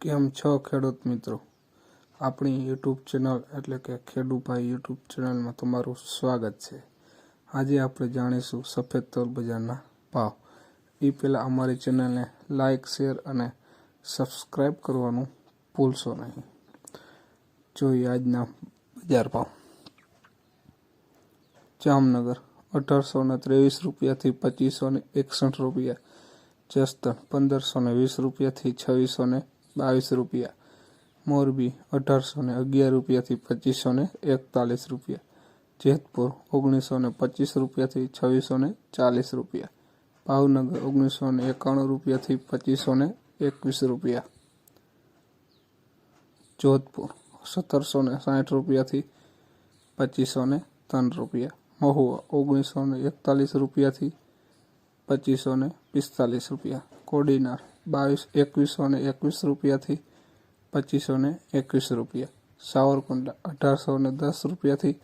કેમ છો ખેડૂત મિત્રો? આપણી યુટ્યુબ ચેનલ એટલે કે ખેડૂભાઈ યુટ્યુબ ચેનલમાં તમારું સ્વાગત છે. આજે આપણે જાણીશું સફેદ તલ બજારના ભાવ. એ પહેલાં અમારી ચેનલને લાઇક શેર અને સબસ્ક્રાઈબ કરવાનું ભૂલશો નહીં. જોઈએ આજના બજાર ભાવ. જામનગર અઢારસો ને ત્રેવીસ રૂપિયાથી પચીસો ને એકસઠ રૂપિયા. જસદણ પંદરસો ને વીસ રૂપિયાથી છવ્વીસો ને બાવીસ રૂપિયા. મોરબી અઢારસો ને અગિયાર રૂપિયાથી પચીસો ને એકતાલીસ રૂપિયા. જેતપુર ઓગણીસો ને પચીસ રૂપિયાથી છવ્વીસો ને ચાલીસ રૂપિયા. ભાવનગર ઓગણીસો ને એકાણું રૂપિયાથી પચીસો ને એકવીસ રૂપિયા. જોધપુર સત્તરસો ને સાઠ રૂપિયાથી પચીસો ને ત્રણ રૂપિયા. મહુવા ઓગણીસો ને એકતાલીસ રૂપિયાથી પચીસો ને પિસ્તાલીસ રૂપિયા. કોડીનાર બાવીસ, એકવીસો ને એકવીસ રૂપિયાથી પચીસો ને એકવીસ રૂપિયા. સાવરકુંડલા અઢારસો ને દસ રૂપિયાથી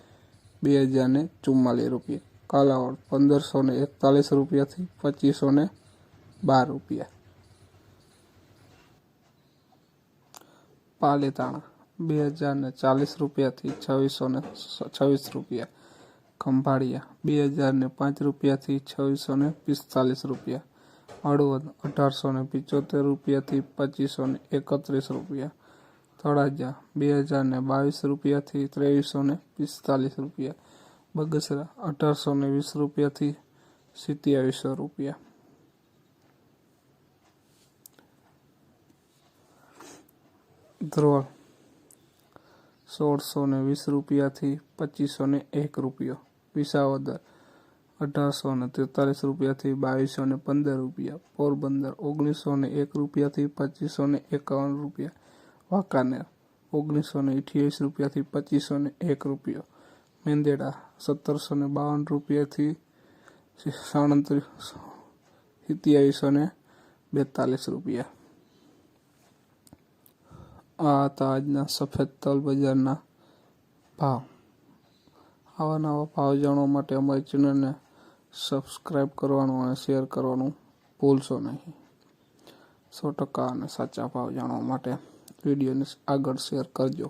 બે હજાર ને ચુમ્માલીસ રૂપિયા. કાલાવડ પંદરસો ને એકતાલીસ રૂપિયાથી પચીસો ને બાર રૂપિયા. પાલીતાણા બે હજાર ને ચાલીસ રૂપિયાથી છવ્વીસો ને છવ્વીસ રૂપિયા. ખંભાળિયા બે હજાર ને પાંચ રૂપિયાથી છવ્વીસો ને પિસ્તાલીસ રૂપિયા. હળવદ અઢારસો ને પિચોતેર રૂપિયાથી પચીસો ને એકત્રીસ રૂપિયા. તળાજા બે હજાર ને બાવીસ રૂપિયાથી ત્રેવીસો ને પિસ્તાલીસ રૂપિયા. બગસરા, અઢારસો ને વીસ રૂપિયાથી સિત્યાવીસો રૂપિયા. ધ્રોળ સોળસો ને વીસ રૂપિયાથી પચીસો ને એક રૂપિયો. વિસાવદર અઢારસો ને તેતાલીસ રૂપિયાથી બાવીસો ને પંદર રૂપિયા, પોરબંદર ઓગણીસો ને એક રૂપિયાથી પચીસો ને એકાવન રૂપિયા, વાંકાનેર ઓગણીસો ને અઠ્યાવીસ રૂપિયાથી પચીસો ને એક રૂપિયો, મેંદેડા સત્તરસો ને બાવન રૂપિયાથી સાડત્રીસ, સિત્યાવીસો ને બેતાલીસ રૂપિયા. આ હતા આજના સફેદ તલ બજારના ભાવ. આવા નવા ભાવ જાણવા માટે અમારી ચેનલને સબસ્ક્રાઈબ કરવાનું અને શેર કરવાનું ભૂલશો નહીં. સો ટકા અને સાચા ભાવ જાણવા માટે વિડીયોને આગળ શેર કરજો.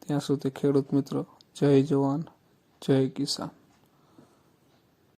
ત્યાં સુધી ખેડૂત મિત્રો, જય જવાન, જય કિસાન.